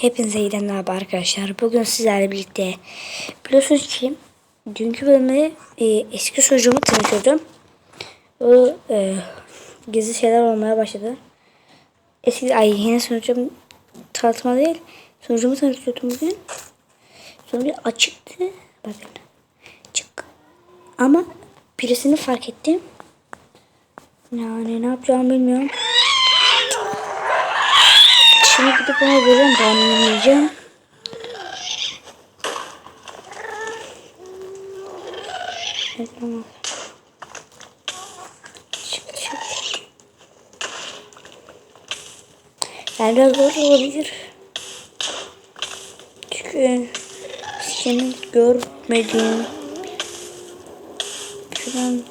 Hepinize iyiden merhaba arkadaşlar. Bugün sizlerle birlikte biliyorsunuz ki dünkü bölümde e, eski sunucumu tanıtıyordum. O e, gizli şeyler olmaya başladı. Eski ay yeni sunucum tanıtma değil. Sunucumu tanıtıyordum bugün. Sunucu açıktı. Bakın. Çık. Ama birisini fark ettim. Yani ne yapacağımı bilmiyorum. Şimdi gidip ona göre banlayacağım. Evet, tamam. Çık çık. Yani biraz zor olabilir. Çünkü seni görmediğim şuradan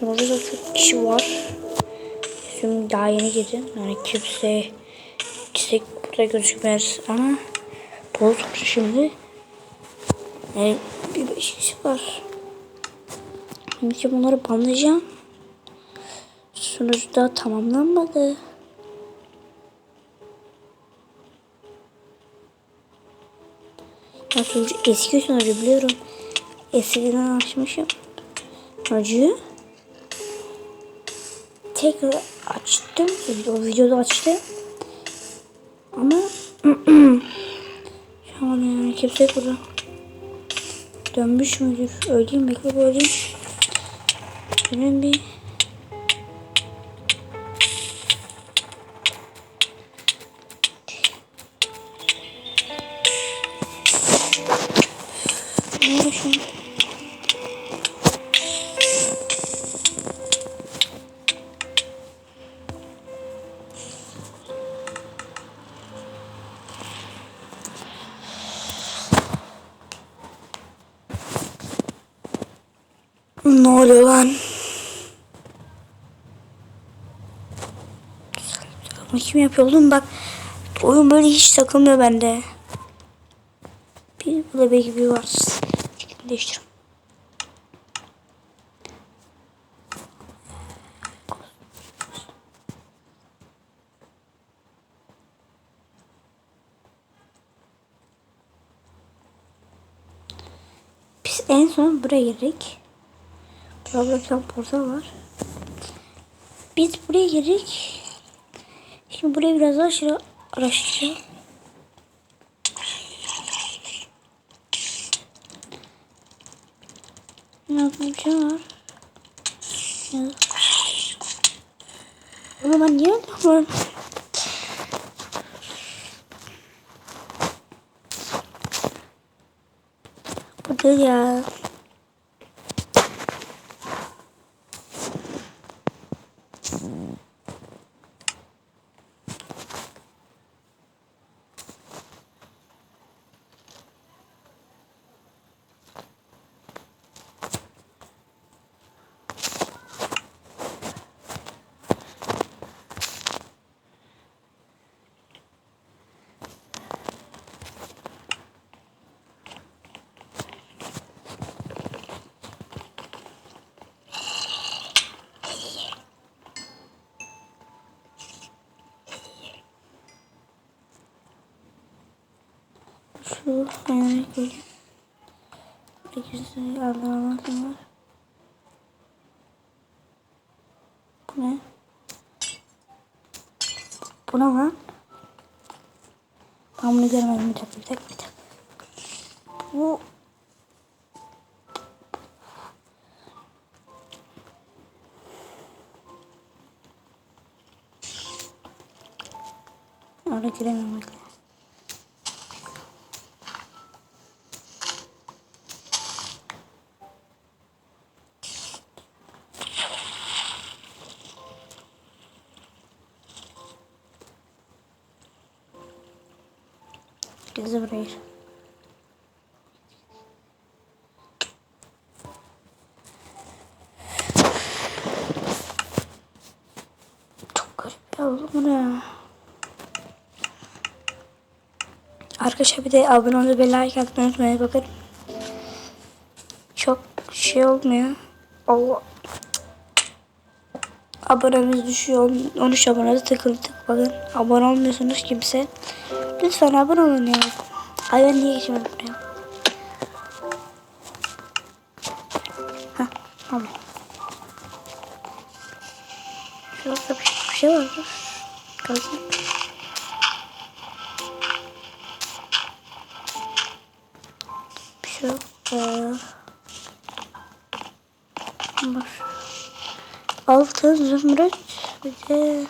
sonra da çok kişi var. Şimdi daha yeni girdim. Yani kimse kimse burada gözükmez ama bozuk şimdi. Yani bir beş kişi var. Şimdi bunları banlayacağım. Sonuç da tamamlanmadı. Ya sonucu eski sonucu biliyorum. Eskiden açmışım. Acı. Tekrar açtım. O videoda açtım. Ama şu an yani kimse burada. Dönmüş müdür? Öleyim bekle böyle. Benim bir Ne oluyor lan? Kim yapıyor oğlum bak. Oyun böyle hiç takılmıyor bende. Bir belki bir var. Değiştir. Biz en son buraya girdik. Roblox'tan portal var. Biz buraya girdik. Şimdi burayı biraz daha şöyle araştıracağım. Ne bir şey. Ya. Ama ben niye öldüm? Bu değil ya. Şu ayağına koyayım. İkisi Allah'ın var. Bu ne? Bu ne lan? Ben bunu görmedim. Bir dakika, bir dakika, bir dakika. Bu... Oraya giremem. Bekle. Bizi buraya. Çok garip ya oğlum? Arkadaşlar bir de abone olup bir like atmayı unutmayın bakın. Çok şey olmuyor. Allah. Abonemiz düşüyor. 13 abonede tıkıldık. Bakın abone olmuyorsunuz kimse. Lütfen abone olun ya. Ay ben niye geçemedim buraya? Heh tamam. Şurada bir, bir şey var. Kalsın. Bir şey yok. Ee. Altın zümrüt bir de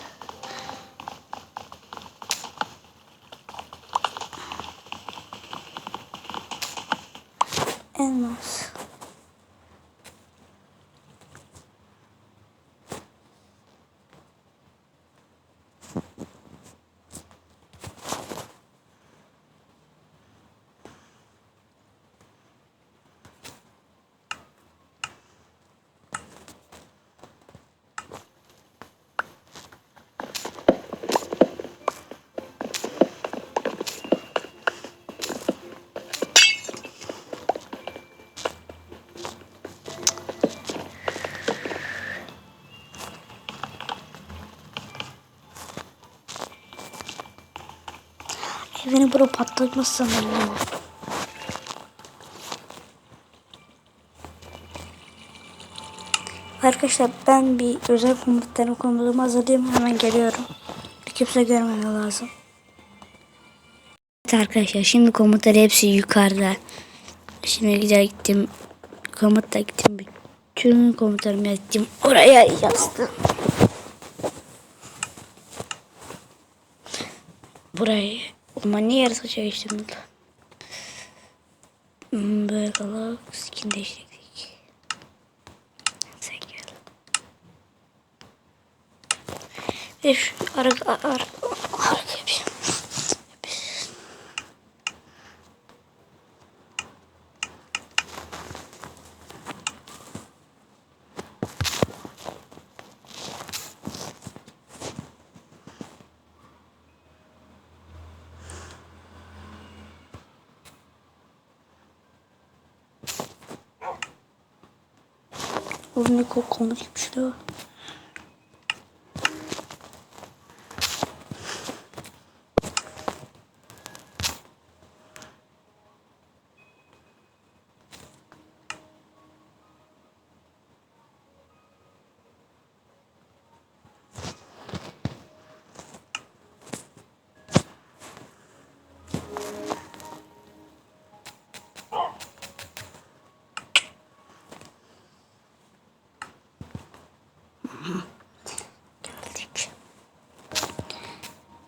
Evini bura patlatmaz sanırım. Arkadaşlar ben bir özel komutlarını komutumu hazırlayayım hemen geliyorum. Kimse görmeme lazım. Evet arkadaşlar şimdi komutları hepsi yukarıda. Şimdi güzel gittim. Komutla gittim. Bütün komutlarımı gittim. Oraya yazdım. Burayı. Ama niye yarısı geçtim burada? Böyle kalıp skin değiştirdik. Sen gel. Ve şu ara ara ara ara yapayım. Oğlum ne kokumuz gibi şey var.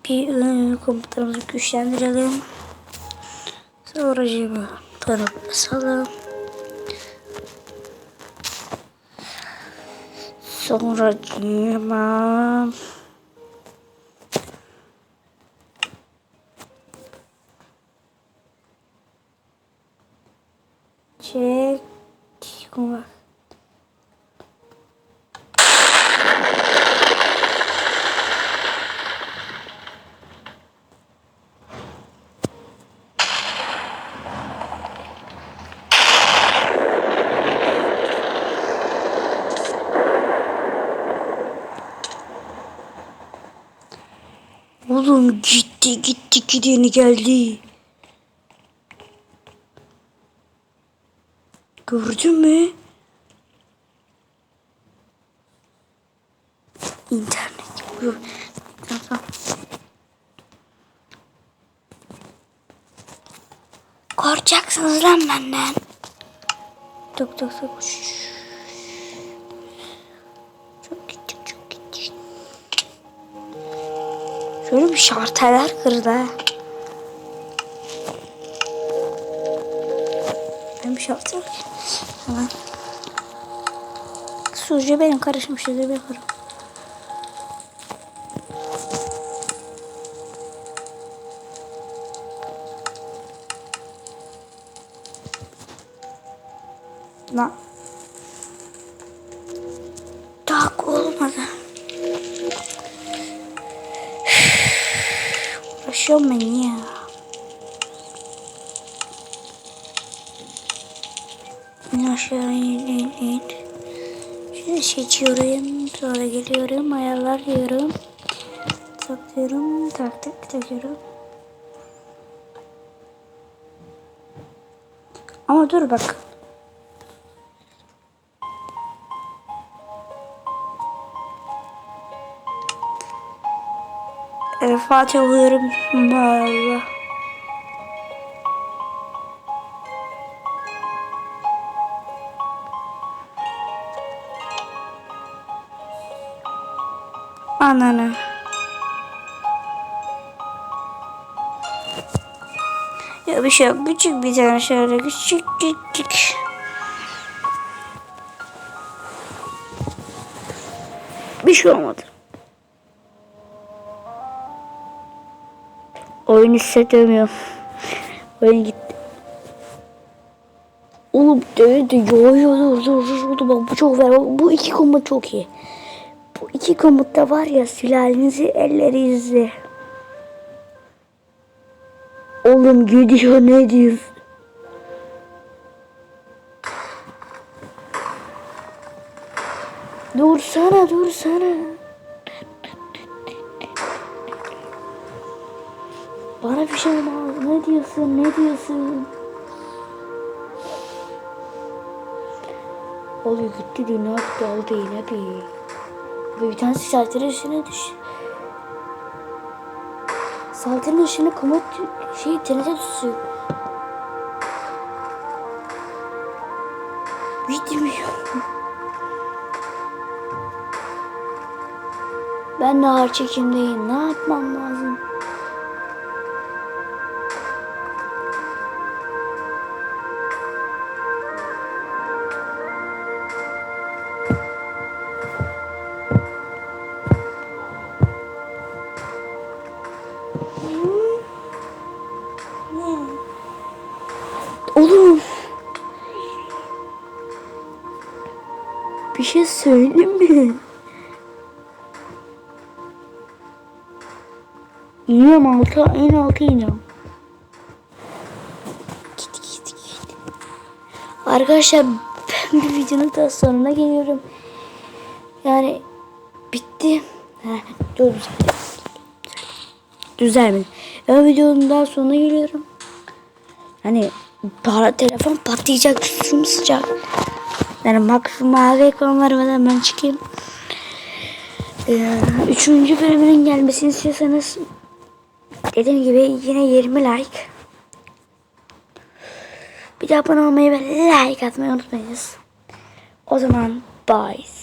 Bir komutanımızı güçlendirelim. Sonra cebe para basalım. Sonra cebe Oğlum gitti gitti gideni geldi. Gördün mü? İnternet. Korkacaksınız lan benden. Tok tok tok. Şöyle bir şarteler kırdı ha. Ben bir şartel Hemen. Sucu benim karışmış şeyleri yaparım. Lan. Konuşuyor ben ya. Ben Şimdi seçiyorum. Sonra geliyorum. Ayarlar diyorum. Takıyorum. Tak tak takıyorum. Ama dur bak. El Fatiha okuyorum. Allah. Ananı. Ya bir şey yok. Küçük bir tane şöyle küçük küçük. Bir şey olmadı. Oyun hissedemiyorum. Oyun gitti. Oğlum dövdü. Yo yo dur dur. dur. Bak bu çok ver. Bu iki komut çok iyi. Bu iki komutta var ya sülalenizi ellerinizle. Oğlum gidiyor ne diyorsun? Dursana dursana. Bana bir şey olmaz. Ne diyorsun? Ne diyorsun? Oluyor gitti diyor. Ne yaptı? Aldı yine bir. Ve bir tanesi saltırın üstüne düş. Saltırın üstüne komut şey denize düşüyor. Gitmiyor. Ben de ağır çekimdeyim. Ne yapmam lazım? Bir şey söyleyeyim mi? İniyorum alta, en alta iniyorum. Git git git. Arkadaşlar ben bir videonun daha sonuna geliyorum. Yani bitti. Heh, dur düzeldi. Düzelmedi. Ben videonun daha sonuna geliyorum. Hani para telefon patlayacak sım sıcak. Yani maksimum mavi ekran vermeden ben çıkayım. Ee, üçüncü bölümünün gelmesini istiyorsanız dediğim gibi yine 20 like. Bir de abone olmayı ve like atmayı unutmayınız. O zaman bye.